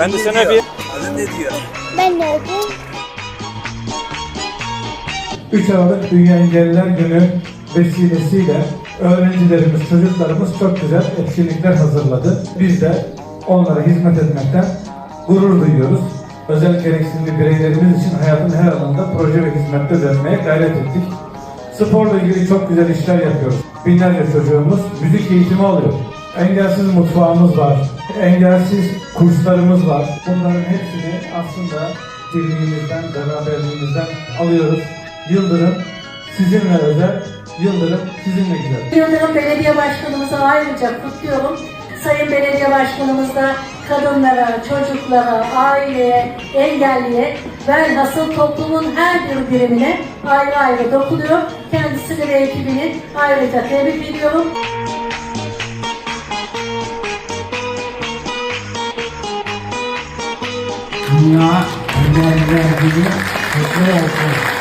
Ben de seni öpeyim. Adın ne diyor? Ben de öpeyim. 3 Aralık Dünya Engelliler Günü vesilesiyle öğrencilerimiz, çocuklarımız çok güzel etkinlikler hazırladı. Biz de onlara hizmet etmekten gurur duyuyoruz. Özel gereksinimli bireylerimiz için hayatın her alanında proje ve hizmette vermeye gayret ettik. Sporla ilgili çok güzel işler yapıyoruz. Binlerce çocuğumuz müzik eğitimi alıyor. Engelsiz mutfağımız var. Engelsiz kurslarımız var. Bunların hepsini aslında birliğimizden, beraberliğimizden alıyoruz. Yıldırım sizinle özel, Yıldırım sizinle güzel. Yıldırım Belediye Başkanımızı ayrıca kutluyorum. Sayın Belediye Başkanımız da kadınlara, çocuklara, aileye, engelliye velhasıl toplumun her bir birimine ayrı ayrı dokunuyor. Kendisini ve ekibini ayrıca tebrik ediyorum. Dünya Engelliler Günü kutlu olsun.